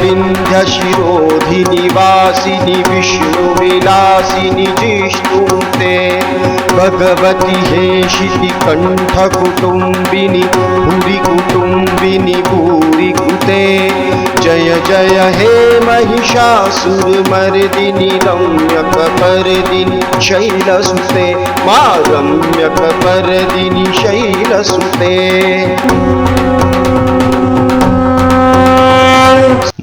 विन्ध्यशिरोधिनिवासिनि शिरोधिनि वासिनि विष्णुविलासिनि जिष्णुते भगवति हेशिति कण्ठकुटुम्बिनि भूरि जय जय हे महिषासुरमर्दिनि रम्यकपर्दिनि शैलसुते मा रम्यकपर्दिनि शैलसुते।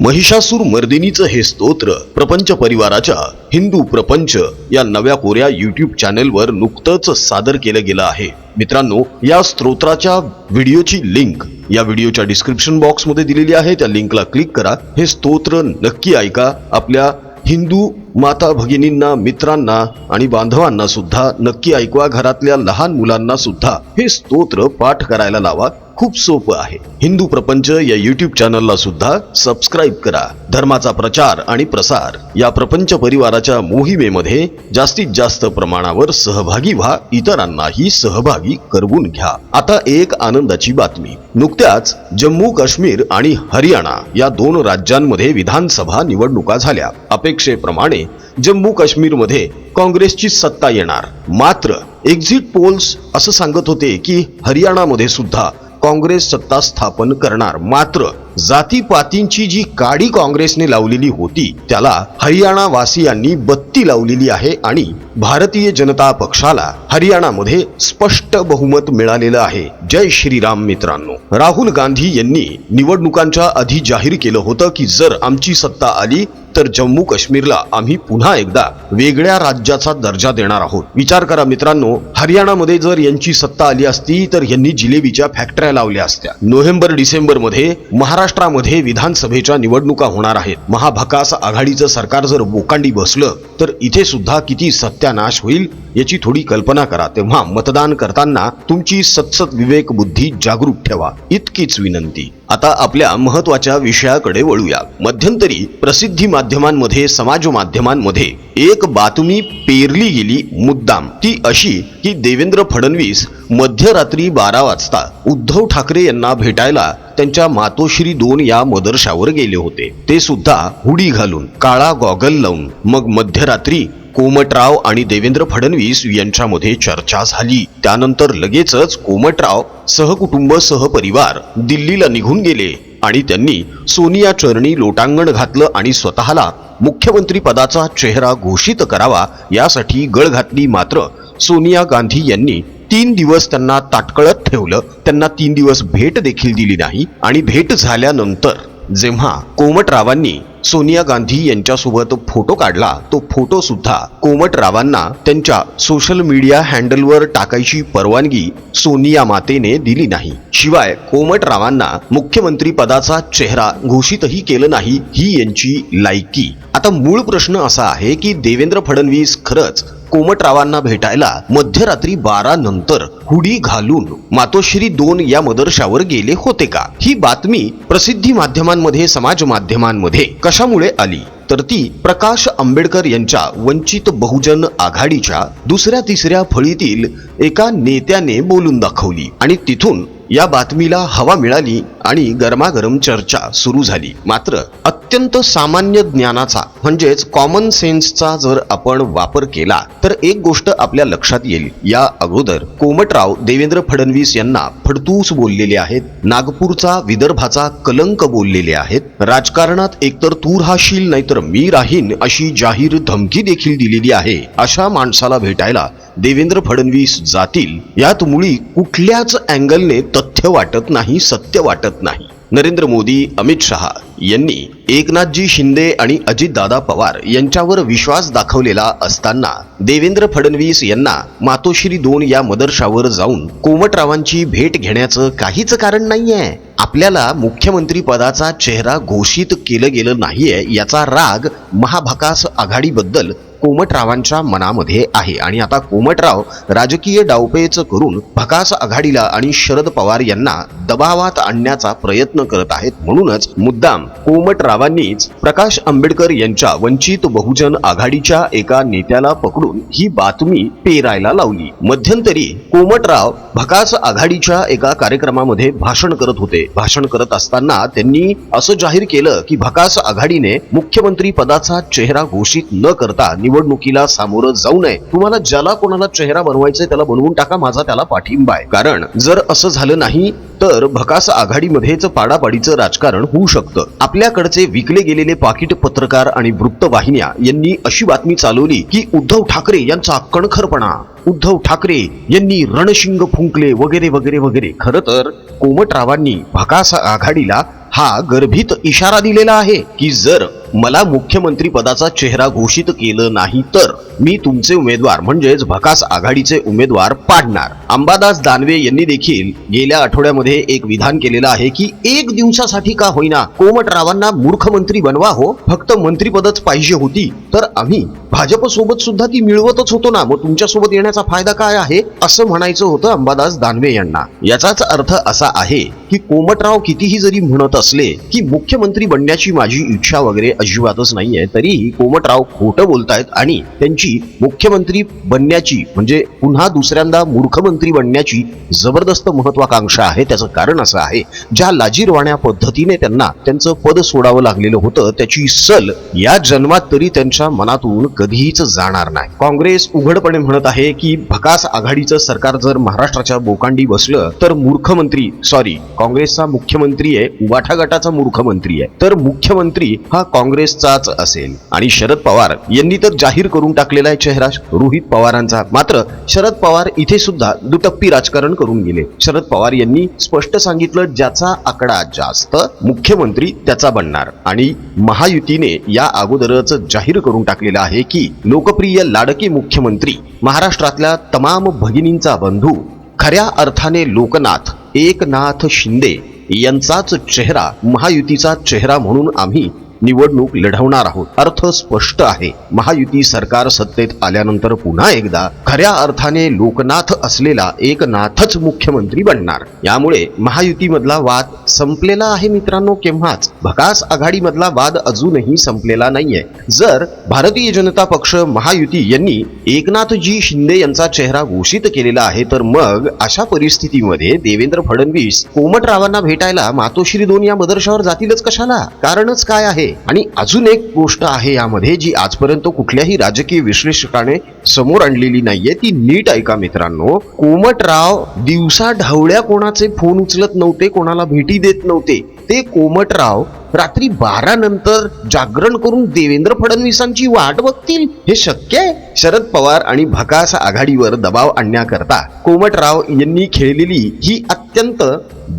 महिषासूर मर्दिनीचं हे स्तोत्र प्रपंच परिवाराच्या हिंदू प्रपंच या नव्या कोऱ्या युट्यूब चॅनेलवर नुकतंच सादर केलं गेलं आहे. मित्रांनो या स्तोत्राच्या व्हिडिओची लिंक या व्हिडिओच्या डिस्क्रिप्शन बॉक्समध्ये दिलेली आहे. त्या लिंकला क्लिक करा. हे स्तोत्र नक्की ऐका. आपल्या हिंदू माता भगिनींना मित्रांना आणि बांधवांना सुद्धा नक्की ऐकवा. घरातल्या लहान मुलांना सुद्धा हे स्तोत्र पाठ करायला लावा. खूप सोपं आहे. हिंदू प्रपंच या युट्यूब चॅनलला सुद्धा सबस्क्राईब करा. धर्माचा प्रचार आणि प्रसार. या प्रपंच परिवाराच्या मोहिमेमध्ये जास्तीत जास्त प्रमाणावर सहभागी व्हा. इतरांनाही सहभागी करवून घ्या. आता एक आनंदाची बातमी. नुकत्याच जम्मू काश्मीर आणि हरियाणा या दोन राज्यांमध्ये विधानसभा निवडणुका झाल्या. अपेक्षेप्रमाणे जम्मू काश्मीरमध्ये काँग्रेसची सत्ता येणार. मात्र एक्झिट पोल्स असं सांगत होते की हरियाणामध्ये सुद्धा काँग्रेस सत्ता स्थापन करणार. मात्र जातीपातींची जी काडी काँग्रेसने लावलेली होती त्याला हरियाणा वासियांनी बत्ती लावलेली आहे आणि भारतीय जनता पक्षाला हरियाणामध्ये स्पष्ट बहुमत मिळालेलं आहे. जय श्रीराम मित्रांनो. राहुल गांधी यांनी निवडणुकांच्या आधी जाहीर केलं होतं की जर आमची सत्ता आली तर जम्मू काश्मीरला आम्ही पुन्हा एकदा वेगळ्या राज्याचा दर्जा देणार आहोत. विचार करा मित्रांनो हरियाणामध्ये जर यांची सत्ता आली असती तर यांनी जिलेबीच्या फॅक्टऱ्या लावल्या असत्या. नोव्हेंबर डिसेंबरमध्ये महाराष्ट्रामध्ये विधानसभेच्या निवडणुका होणार आहेत. महाभकास आघाडीचं सरकार जर बोकांडी बसलं तर इथे सुद्धा किती सत्यानाश होईल याची थोडी कल्पना करा. तेव्हा मतदान करताना तुमची सतसत विवेक बुद्धी जागरूक ठेवा. इतकीच विनंती. आता आपल्या महत्त्वाच्या विषयाकडे वळूया. मध्यंतरी प्रसिद्धी माध्यमांमध्ये समाज माध्यमांमध्ये एक बातमी पेरली गेली मुद्दाम. ती अशी की देवेंद्र फडणवीस मध्यरात्री बारा वाजता उद्धव ठाकरे यांना भेटायला त्यांच्या मातोश्री दोन या मदरशावर गेले होते. ते सुद्धा हुडी घालून काळा गॉगल लावून मग मध्यरात्री कोमटराव आणि देवेंद्र फडणवीस यांच्यामध्ये चर्चा झाली. त्यानंतर लगेचच कोमटराव सहकुटुंब सहपरिवार दिल्लीला निघून गेले आणि त्यांनी सोनिया चरणी लोटांगण घातलं आणि स्वतःला मुख्यमंत्री पदाचा चेहरा घोषित करावा यासाठी गळ घातली मात्र सोनिया गांधी यांनी तीन दिवस त्यांना ताटकळत ठेवलं. त्यांना तीन दिवस भेट देखील दिली नाही आणि भेट झाल्यानंतर जेव्हा कोमटरावांनी सोनिया गांधी यांच्यासोबत फोटो काढला तो फोटो सुद्धा कोमटरावांना त्यांच्या सोशल मीडिया हँडलवर टाकायची परवानगी सोनिया मातेने दिली नाही. शिवाय कोमटरावांना मुख्यमंत्री पदाचा चेहरा घोषितही केलं नाही ही यांची लायकी. आता मूळ प्रश्न असा आहे की देवेंद्र फडणवीस खरंच कोमटरावांना भेटायला मध्यरात्री बारा नंतर हुडी घालून मातोश्री दोन या मदरशावर गेले होते का? ही बातमी प्रसिद्धी माध्यमांमध्ये समाज माध्यमांमध्ये कशामुळे आली? तर ती प्रकाश आंबेडकर यांच्या वंचित बहुजन आघाडीच्या दुसऱ्या तिसऱ्या फळीतील एका नेत्याने बोलून दाखवली आणि तिथून या बातमीला हवा मिळाली आणि गरमागरम चर्चा सुरू झाली. मात्र अत्यंत सामान्य ज्ञानाचा म्हणजेच कॉमन सेन्सचा जर आपण वापर केला तर एक गोष्ट आपल्या लक्षात येईल. या अगोदर कोमटराव देवेंद्र फडणवीस यांना फडतूस बोललेले आहेत नागपूरचा विदर्भाचा कलंक बोललेले आहेत राजकारणात एकतर तू राहशील नाहीतर मी राहीन अशी जाहीर धमकी देखील दिलेली आहे अशा माणसाला भेटायला देवेंद्र फडणवीस जातील यात मुळी कुठल्याच अँगलने तथ्य वाटत नाही सत्य वाटत नाही. नरेंद्र मोदी अमित शहा यांनी एकनाथजी शिंदे आणि अजितदादा पवार यांच्यावर विश्वास दाखवलेला असताना देवेंद्र फडणवीस यांना मातोश्री दोन या मदरशावर जाऊन कोमटरावांची भेट घेण्याचं काहीच कारण नाहीये. आपल्याला मुख्यमंत्री पदाचा चेहरा घोषित केलं गेलं नाहीये याचा राग महाभकास आघाडीबद्दल कोमटरावांच्या मनामध्ये आहे. आणि आता कोमटराव राजकीय डावपेच करून भकास आघाडीला आणि शरद पवार यांना दबावात आणण्याचा प्रयत्न करत आहेत म्हणूनच मुद्दाम कोमटरावांनीच प्रकाश आंबेडकर यांच्या वंचित बहुजन आघाडीच्या एका नेत्याला पकडून ही बातमी पेरायला लावली. मध्यंतरी कोमटराव भकास आघाडीच्या एका कार्यक्रमामध्ये भाषण करत होते. भाषण करत असताना त्यांनी असं जाहीर केलं की भकास आघाडीने मुख्यमंत्री पदाचा चेहरा घोषित न करता निवडणुकीला सामोरं जाऊ नये. तुम्हाला ज्याला कोणाला चेहरा बनवायचा त्याला बनवून टाका माझा त्याला पाठिंबा आहे. कारण जर असं झालं नाही तर भकास आघाडीमध्येच पाडापाडीचं राजकारण होऊ शकतं. आपल्याकडचे विकले गेलेले पाकिट पत्रकार आणि वृत्तवाहिन्या यांनी अशी बातमी चालवली की उद्धव ठाकरे यांचा कणखरपणा. उद्धव ठाकरे यांनी रणशिंग फुंकले वगैरे वगैरे वगैरे. खरं तर कोमटरावांनी भकास आघाडीला हा गर्भित इशारा दिलेला आहे की जर मला मुख्यमंत्री पदाचा चेहरा घोषित केलं नाही तर मी तुमचे उमेदवार म्हणजेच भकास आघाडीचे उमेदवार पाडणार. अंबादास दानवे यांनी देखील गेल्या आठवड्यामध्ये एक विधान केलेलं आहे की एक दिवसासाठी का होईना कोमटरावांना मूर्खमंत्री बनवा हो. फक्त मंत्रीपदच पाहिजे होती. तर आम्ही भाजप सोबत सुद्धा ती मिळवतच होतो ना. मग तुमच्यासोबत येण्याचा फायदा काय आहे? असं म्हणायचं होतं अंबादास दानवे यांना. याचाच अर्थ असा आहे की कोमटराव कितीही जरी म्हणत असले की मुख्यमंत्री बनण्याची माझी इच्छा वगैरे अजिबातच नाहीये तरीही कोमटराव खोटं बोलतायत आणि त्यांची मुख्यमंत्री बनण्याची म्हणजे पुन्हा दुसऱ्यांदा मूर्खमंत्री बनण्याची जबरदस्त महत्वाकांक्षा आहे त्याचं कारण असं आहे ज्या लाजीरवाण्या पद्धतीने त्यांना त्यांचं पद सोडावं लागलेलं होतं त्याची सल या जन्मात तरी त्यांच्या मनातून कधीच जाणार नाही. काँग्रेस उघडपणे म्हणत आहे की भकास आघाडीचं सरकार जर महाराष्ट्राच्या बोकांडी बसलं तर मूर्खमंत्री सॉरी काँग्रेसचा मुख्यमंत्री आहे उबाठा गटाचा मूर्खमंत्री आहे. तर मुख्यमंत्री हा काँग्रेसचाच असेल. आणि शरद पवार यांनी तर जाहीर करून टाकलेला आहे चेहरा. रोहित पवारांचा. मात्र शरद पवार इथे सुद्धा दुटप्पी राजकारण करून गेले. शरद पवार यांनी स्पष्ट सांगितलं ज्याचा आकडा जास्त मुख्यमंत्री त्याचा बनणार. आणि महायुतीने या अगोदरच जाहीर करून टाकलेलं आहे की लोकप्रिय लाडके मुख्यमंत्री महाराष्ट्रातल्या तमाम भगिनींचा बंधू खऱ्या अर्थाने लोकनाथ एकनाथ शिंदे यांचाच चेहरा महायुतीचा चेहरा म्हणून आम्ही निवडणूक लढवणार आहोत. अर्थ स्पष्ट आहे. महायुती सरकार सत्तेत आल्यानंतर पुन्हा एकदा खऱ्या अर्थाने लोकनाथ असलेला एकनाथच मुख्यमंत्री बनणार. यामुळे महायुतीमधला वाद संपलेला आहे मित्रांनो केव्हाच. भकास आघाडीमधला वाद अजूनही संपलेला नाहीये. जर भारतीय जनता पक्ष महायुती यांनी एकनाथजी शिंदे यांचा चेहरा घोषित केलेला आहे तर मग अशा परिस्थितीमध्ये देवेंद्र फडणवीस कोमटरावांना भेटायला मातोश्री दोन या मदरशावर जातीलच कशाला? कारणच काय आहे? आणि अजून एक गोष्ट आहे यामध्ये जी आजपर्यंत कुठल्याही राजकीय विश्लेषकाने समोर आणलेली नाहीये ती नीट ऐका मित्रांनो. कोमटराव दिवसा ढवळ्या कोणाचे फोन उचलत नव्हते कोणाला भेटी देत नव्हते. ते कोमटराव रात्री बारा नंतर जागरण करून देवेंद्र फडणवीसांची वाट बघतील? हे शक्य आहे? शरद पवार आणि भकास आघाडीवर दबाव आणण्याकरता कोमटराव यांनी खेळलेली ही अत्यंत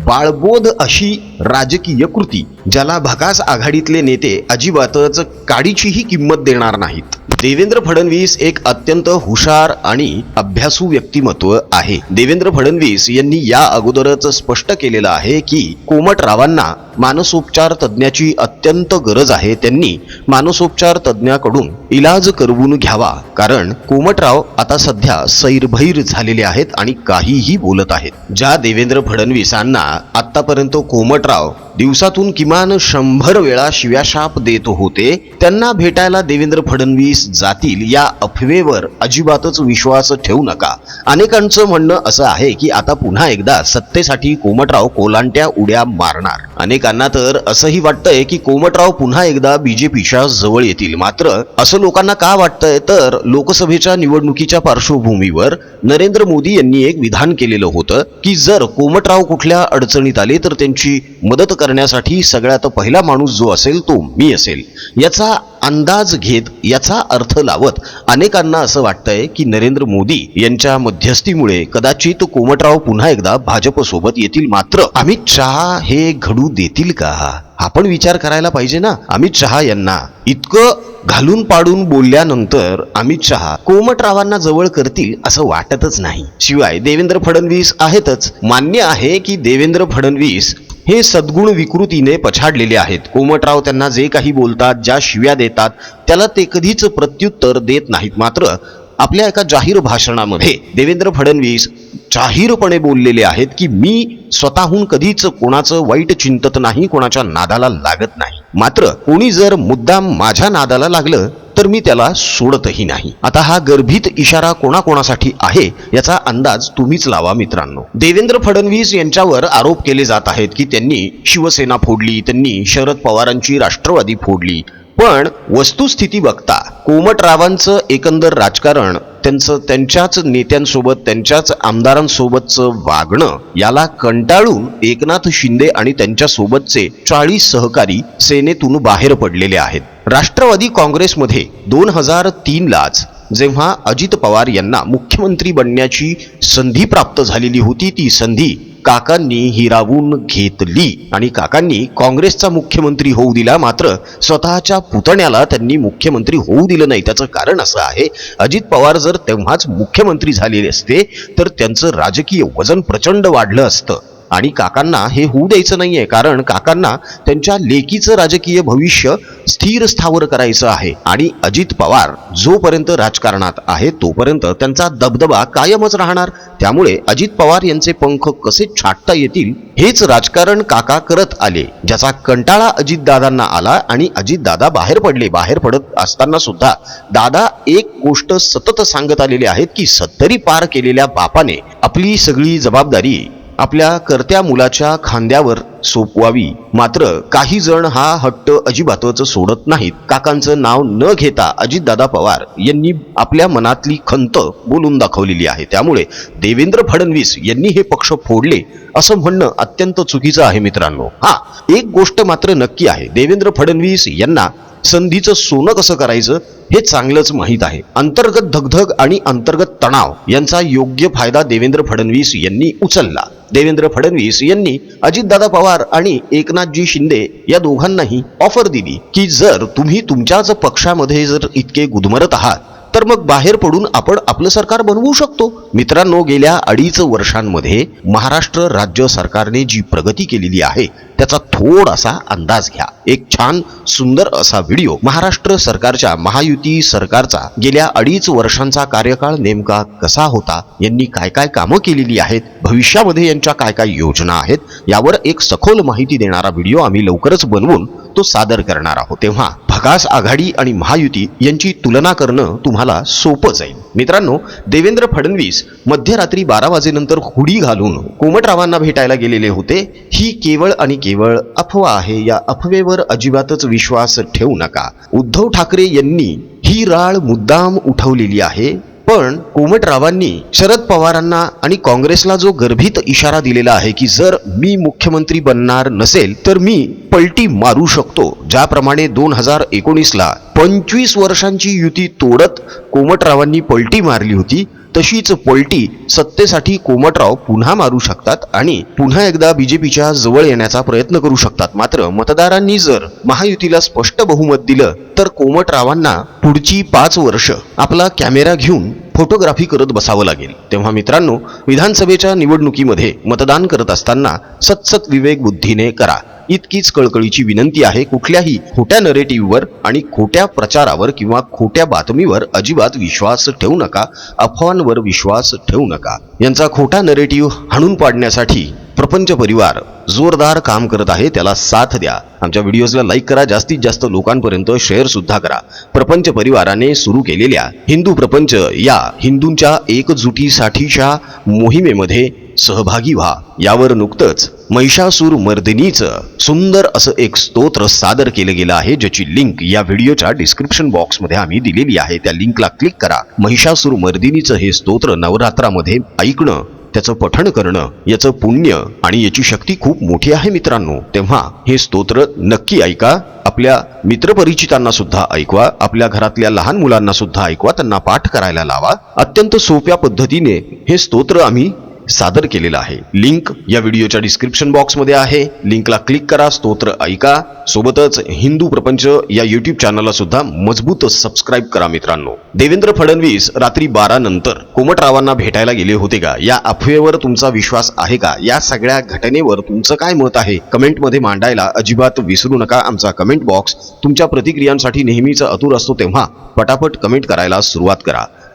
बाळबोध अशी राजकीय कृती ज्याला भकास आघाडीतले नेते अजिबातच काडीचीही किंमत देणार नाहीत. देवेंद्र फडणवीस एक अत्यंत हुशार आणि अभ्यासू व्यक्तिमत्व आहे. देवेंद्र फडणवीस यांनी या अगोदरच स्पष्ट केलेलं आहे की कोमटरावांना मानसोपचार तज्ज्ञाची अत्यंत गरज आहे. त्यांनी मानसोपचार तज्ज्ञाकडून इलाज करवून घ्यावा. कारण कोमटराव आता सध्या सैरभैर झालेले आहेत आणि काहीही बोलत आहेत. ज्या देवेंद्र फडणवीसांना आतापर्यंत कोमटराव दिवसातून किमान शंभर वेळा शिव्याशाप देत होते. त्यांना भेटायला देवेंद्र फडणवीस जातील या अफवेवर अजिबातच विश्वास ठेवू नका. अनेकांचं म्हणणं असं आहे की आता पुन्हा एकदा सत्तेसाठी कोमटराव कोलांट्या उड्या मारणार. अनेकांना तर असंही वाटतंय की कोमटराव पुन्हा एकदा बीजेपीच्या जवळ येतील. मात्र असं लोकांना का वाटतंय? तर लोकसभेच्या निवडणुकीच्या पार्श्वभूमीवर नरेंद्र मोदी यांनी एक विधान केलेलं होतं की जर कोमटराव कुठल्या अडचणीत आले तर त्यांची मदत करण्यासाठी सगळ्यात पहिला माणूस जो असेल तो मी असेल. याचा अंदाज घेत याचा अर्थ लावत अनेकांना असं वाटतंय की नरेंद्र मोदी यांच्या मध्यस्थीमुळे कदाचित कोमटराव पुन्हा एकदा भाजपसोबत येतील. मात्र अमित शहा हे घडू देतील का? आपण विचार करायला पाहिजे ना. अमित शहा यांना इतकं घालून पाडून बोलल्यानंतर अमित शहा कोमटरावांना जवळ करतील असं वाटतच नाही. शिवाय देवेंद्र फडणवीस आहेतच. मान्य आहे की देवेंद्र फडणवीस हे सद्गुण विकृतीने पछाडलेले आहेत. कोमटराव त्यांना जे काही बोलतात ज्या शिव्या देतात त्याला ते कधीच प्रत्युत्तर देत नाहीत मात्र आपल्या एका जाहीर भाषणामध्ये देवेंद्र फडणवीस जाहीरपणे बोललेले आहेत की मी स्वतःहून कधीच कोणाचं वाईट चिंतत नाही कोणाच्या नादाला लागत नाही. मात्र कोणी जर मुद्दाम माझ्या नादाला लागलं तर मी त्याला सोडतही नाही. आता हा गर्भित इशारा कोणाकोणासाठी आहे याचा अंदाज तुम्हीच लावा मित्रांनो. देवेंद्र फडणवीस यांच्यावर आरोप केले जात आहेत की त्यांनी शिवसेना फोडली त्यांनी शरद पवारांची राष्ट्रवादी फोडली पण वस्तुस्थिती बघता कोमटरावांचं एकंदर राजकारण त्यांचं त्यांच्याच नेत्यांसोबत त्यांच्याच आमदारांसोबतचं वागणं याला कंटाळून एकनाथ शिंदे आणि त्यांच्यासोबतचे चाळीस सहकारी सेनेतून बाहेर पडलेले आहेत. राष्ट्रवादी काँग्रेसमध्ये दोन हजार तीनलाच जेव्हा अजित पवार यांना मुख्यमंत्री बनण्याची संधी प्राप्त झालेली होती ती संधी काकांनी हिरावून घेतली. आणि काकांनी काँग्रेसचा मुख्यमंत्री होऊ दिला मात्र स्वतःच्या पुतण्याला त्यांनी मुख्यमंत्री होऊ दिलं नाही. त्याचं कारण असं आहे अजित पवार जर तेव्हाच मुख्यमंत्री झालेले असते तर त्यांचं राजकीय वजन प्रचंड वाढलं असतं. आणि काकांना हे होऊ द्यायचं नाहीये कारण काकांना त्यांच्या लेकीचं राजकीय भविष्य स्थिर स्थावर करायचं आहे. आणि अजित पवार जोपर्यंत राजकारणात आहे तोपर्यंत त्यांचा दबदबा कायमच राहणार. त्यामुळे अजित पवार यांचे पंख कसे छाटता येतील हेच राजकारण काका करत आले ज्याचा कंटाळा अजितदादांना आला आणि अजितदादा बाहेर पडले. बाहेर पडत असताना सुद्धा दादा एक गोष्ट सतत सांगत आलेले आहेत की सत्तरी पार केलेल्या बापाने आपली सगळी जबाबदारी आपल्या करत्या मुलाच्या खांद्यावर सोपवावी. मात्र काही जण हा हट्ट अजिबातच सोडत नाहीत. काकांचं नाव न घेता अजितदादा पवार यांनी आपल्या मनातली खंत बोलून दाखवलेली आहे. त्यामुळे देवेंद्र फडणवीस यांनी हे पक्ष फोडले असं म्हणणं अत्यंत चुकीचं आहे मित्रांनो. हा एक गोष्ट मात्र नक्की आहे. देवेंद्र फडणवीस यांना संधीचं सोनं कसं करायचं हे चांगलंच माहीत आहे. अंतर्गत धगधग आणि अंतर्गत तणाव यांचा योग्य फायदा देवेंद्र फडणवीस यांनी उचलला. देवेंद्र फडणवीस यांनी अजितदादा पवार आणि एकनाथजी शिंदे या दोघांनाही ऑफर दिली की जर तुम्ही तुमच्याच पक्षामध्ये जर इतके गुदमरत आहात तर मग बाहेर पडून आपण आपलं सरकार बनवू शकतो. मित्रांनो गेल्या अडीच वर्षांमध्ये महाराष्ट्र राज्य सरकारने जी प्रगती केलेली आहे त्याचा थोडासा अंदाज घ्या. एक छान सुंदर असा व्हिडिओ महाराष्ट्र सरकारच्या महायुती सरकारचा गेल्या अडीच वर्षांचा कार्यकाळ नेमका कसा होता? यांनी काय काय कामं केलेली आहेत? भविष्यामध्ये यांच्या काय काय योजना आहेत? यावर एक सखोल माहिती देणारा व्हिडिओ आम्ही लवकरच बनवून तो सादर करणार आहोत. तेव्हा भकास आघाडी आणि महायुती यांची तुलना करणं तुम्हाला सोपं जाईल. मित्रांनो देवेंद्र फडणवीस मध्यरात्री बारा वाजेनंतर हुडी घालून कोमटरावांना भेटायला गेलेले होते. ही केवळ आणि केवळ अफवा आहे. या अफवेवर अजिबातच विश्वास ठेवू नका. उद्धव ठाकरे यांनी ही राळ मुद्दाम उठवलेली आहे. पण कोमटरावांनी शरद पवारांना आणि काँग्रेसला जो गर्भित इशारा दिलेला आहे की जर मी मुख्यमंत्री बनणार नसेल तर मी पलटी मारू शकतो. ज्याप्रमाणे दोन हजार एकोणीसला पंचवीस वर्षांची युती तोडत कोमटरावांनी पलटी मारली होती तशीच पलटी सत्तेसाठी कोमटराव पुन्हा मारू शकतात आणि पुन्हा एकदा बीजेपीच्या जवळ येण्याचा प्रयत्न करू शकतात. मात्र मतदारांनी जर महायुतीला स्पष्ट बहुमत दिलं तर कोमटरावांना पुढची पाच वर्ष आपला कॅमेरा घेऊन फोटोग्राफी करत बसावं लागेल. तेव्हा मित्रांनो विधानसभेच्या निवडणुकीमध्ये मतदान करत असताना सतसत विवेक बुद्धीने करा. इतकीच कळकळीची विनंती आहे कुठल्याही खोट्या नरेटिव्हवर आणि खोट्या प्रचारावर किंवा खोट्या बातमीवर अजिबात विश्वास ठेवू नका अफवांवर विश्वास ठेवू नका. यांचा खोटा नरेटिव्ह हाणून पाडण्यासाठी प्रपंच परिवार जोरदार काम करत आहे त्याला साथ द्या. आमच्या व्हिडिओजला लाईक करा जास्तीत जास्त लोकांपर्यंत शेअर सुद्धा करा. प्रपंच परिवाराने सुरू केलेल्या हिंदू प्रपंच या हिंदूंच्या एकजुटीसाठीच्या मोहिमेमध्ये सहभागी व्हा. यावर नुकतंच महिषासूर मर्दिनीचं सुंदर असं एक स्तोत्र सादर केलं गेलं आहे ज्याची लिंक या व्हिडिओच्या डिस्क्रिप्शन बॉक्समध्ये आम्ही दिलेली आहे. त्या लिंकला क्लिक करा. महिषासूर मर्दिनीचं हे स्तोत्र नवरात्रामध्ये ऐकणं त्याचं पठण करणं याचं पुण्य आणि याची शक्ती खूप मोठी आहे मित्रांनो. तेव्हा हे स्तोत्र नक्की ऐका. आपल्या मित्रपरिचितांना सुद्धा ऐकवा. आपल्या घरातल्या लहान मुलांना सुद्धा ऐकवा. त्यांना पाठ करायला लावा. अत्यंत सोप्या पद्धतीने हे स्तोत्र आम्ही सादर केलेला आहे. लिंक या व्हिडिओच्या डिस्क्रिप्शन बॉक्समध्ये आहे. लिंकला क्लिक करा स्तोत्र ऐका. सोबतच हिंदू प्रपंच या युट्यूब चॅनलला सुद्धा मजबूत सबस्क्राईब करा मित्रांनो. देवेंद्र फडणवीस रात्री बारा नंतर कोमटरावांना भेटायला गेले होते का? या अफवेवर तुमचा विश्वास आहे का? या सगळ्या घटनेवर तुमचं काय मत आहे? कमेंटमध्ये मांडायला अजिबात विसरू नका आमचा कमेंट बॉक्स तुमच्या प्रतिक्रियांसाठी नेहमीच अतुर असतो तेव्हा पटापट कमेंट करायला सुरुवात करा.